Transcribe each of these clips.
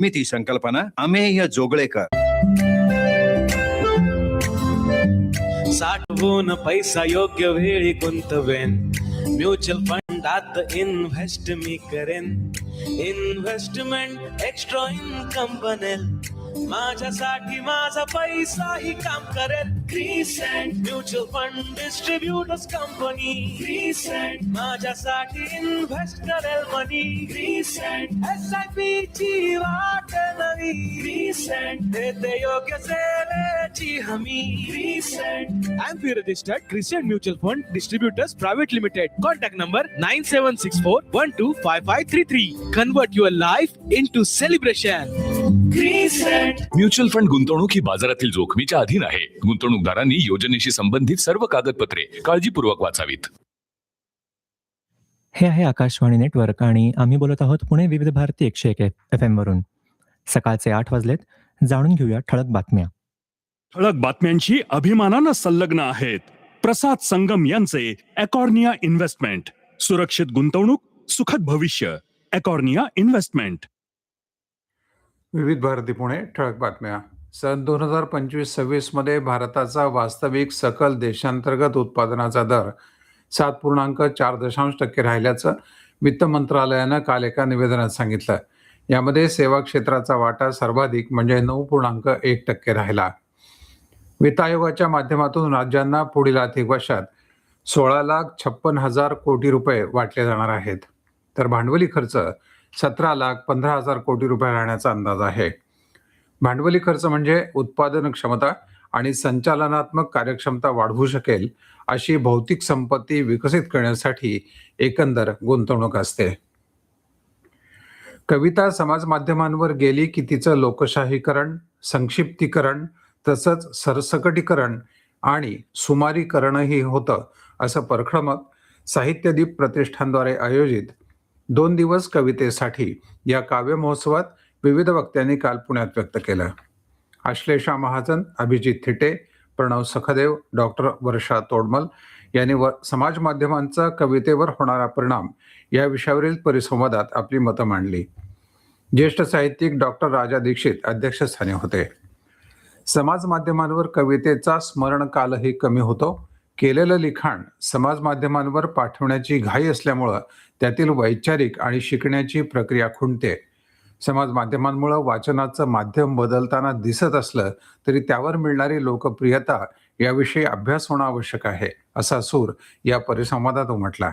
मी ती संकल्पना अमेय जोगळेकर. साठवून पैसा योग्य वेळी गुंतवेन. म्युच्युअल फंडात इन्व्हेस्ट मी करेन. इन्व्हेस्टमेंट एक्स्ट्रा इन्कम बनेल. माझ्यासाठी माझा पैसाही काम करेल. Crescent mutual fund distributors company Crescent माझ्यासाठी इन्व्हेस्ट करेल money Crescent S I P ची वाट नवी क्रिसेंट देते योग्य सेवेची हमी Crescent AMFI registered Crescent Mutual Fund Distributors Private Limited. Contact number 9764-125533. Convert your life into celebration. Crescent mutual fund गुंतवणूक ही बाजारातील जोखमीच्या अधीन आहे. गुंतवणूकदारांनी योजनेशी संबंधित सर्व कागदपत्रे काळजीपूर्वक वाचावीत. हे आहे आकाशवाणी नेटवर्क आणि आम्ही बोलत आहोत पुणे विविध भारती एकशे एक एफ एम वरून. सकाळचे आठ वाजलेत. जाणून घेऊया ठळक बातम्या. ठळक बातम्यांशी अभिमानानं संलग्न आहेत प्रसाद संगम यांचे अकॉर्निया इन्व्हेस्टमेंट. सुरक्षित गुंतवणूक सुखद भविष्य अकॉर्निया इन्व्हेस्टमेंट. विविध भारती पुणे ठळक बातम्या. सन दोन हजार पंचवीस सव्वीसमध्ये भारताचा वास्तविक सकल देशांतर्गत उत्पादनाचा दर सात पूर्णांक चार दशांश टक्के राहिल्याचं वित्त मंत्रालयानं काल एका निवेदनात सांगितलं. यामध्ये सेवा क्षेत्राचा वाटा सर्वाधिक म्हणजे नऊ पूर्णांक एक टक्के राहिला. वित्त आयोगाच्या माध्यमातून राज्यांना पुढील आर्थिक वर्षात सोळा लाख छप्पन हजार कोटी रुपये वाटले जाणार आहेत. तर भांडवली खर्च सतरा लाख पंधरा हजार कोटी रुपये राहण्याचा अंदाज आहे. भांडवली खर्च म्हणजे उत्पादन क्षमता आणि संचालनात्मक कार्यक्षमता वाढवू शकेल अशी भौतिक संपत्ती विकसित करण्यासाठी एकंदर गुंतवणूक असते. कविता समाज माध्यमांवर गेली की तिचं लोकशाहीकरण संक्षिप्तीकरण तसंच सरसकटीकरण आणि सुमारीकरणही होतं असं परखड मत साहित्यदीप प्रतिष्ठानद्वारे आयोजित दोन दिवस कवितेसाठी या काव्य महोत्सवात विविध वक्त्यांनी काल पुण्यात व्यक्त केलं. आश्लेषा महाजन अभिजित थिटे प्रणव सखदेव डॉक्टर वर्षा तोडमल यांनी व समाज माध्यमांचा कवितेवर होणारा परिणाम या विषयावरील परिसंवादात आपली मतं मांडली. ज्येष्ठ साहित्यिक डॉक्टर राजा दीक्षित अध्यक्षस्थानी होते. समाज माध्यमांवर कवितेचा स्मरण कालही कमी होतो. केलेलं लिखाण समाज माध्यमांवर पाठवण्याची घाई असल्यामुळं त्यातील वैचारिक आणि शिकण्याची प्रक्रिया खुंटते. समाज माध्यमांमुळं वाचनाचं माध्यम बदलताना दिसत असलं तरी त्यावर मिळणारी लोकप्रियता याविषयी अभ्यास होणं आवश्यक आहे असा सूर या परिसंवादात उमटला.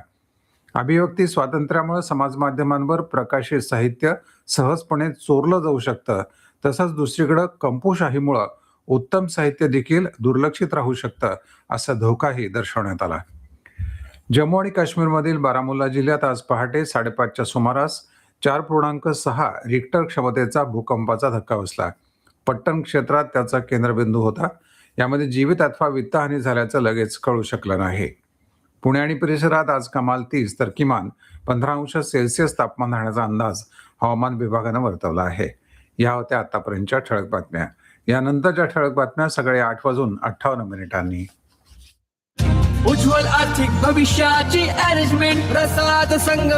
अभिव्यक्ती स्वातंत्र्यामुळे समाज माध्यमांवर प्रकाशित साहित्य सहजपणे चोरलं जाऊ शकतं तसंच दुसरीकडं कंपुशाहीमुळं उत्तम साहित्य देखील दुर्लक्षित राहू शकतं असा धोकाही दर्शवण्यात आला. जम्मू आणि काश्मीरमधील बारामुल्ला जिल्ह्यात आज पहाटे साडेपाचच्या सुमारास चार पूर्णांक सहा रिक्टर क्षमतेचा भूकंपाचा धक्का बसला. पट्टण क्षेत्रात त्याचा केंद्रबिंदू होता. यामध्ये जीवित अथवा वित्तहानी झाल्याचं लगेच कळू शकलं नाही. पुणे आणि परिसरात आज कमाल तीस तर किमान पंधरा अंश सेल्सिअस तापमान राहण्याचा अंदाज हवामान विभागानं वर्तवला आहे. या होत्या आतापर्यंतच्या ठळक बातम्या. यानंतरच्या ठळक बातम्या सगळे आठ वाजून अठ्ठावन्न मिनिटांनी. उज्ज्वल आर्थिक भविष्याची अरेंजमेंट प्रसाद संगम.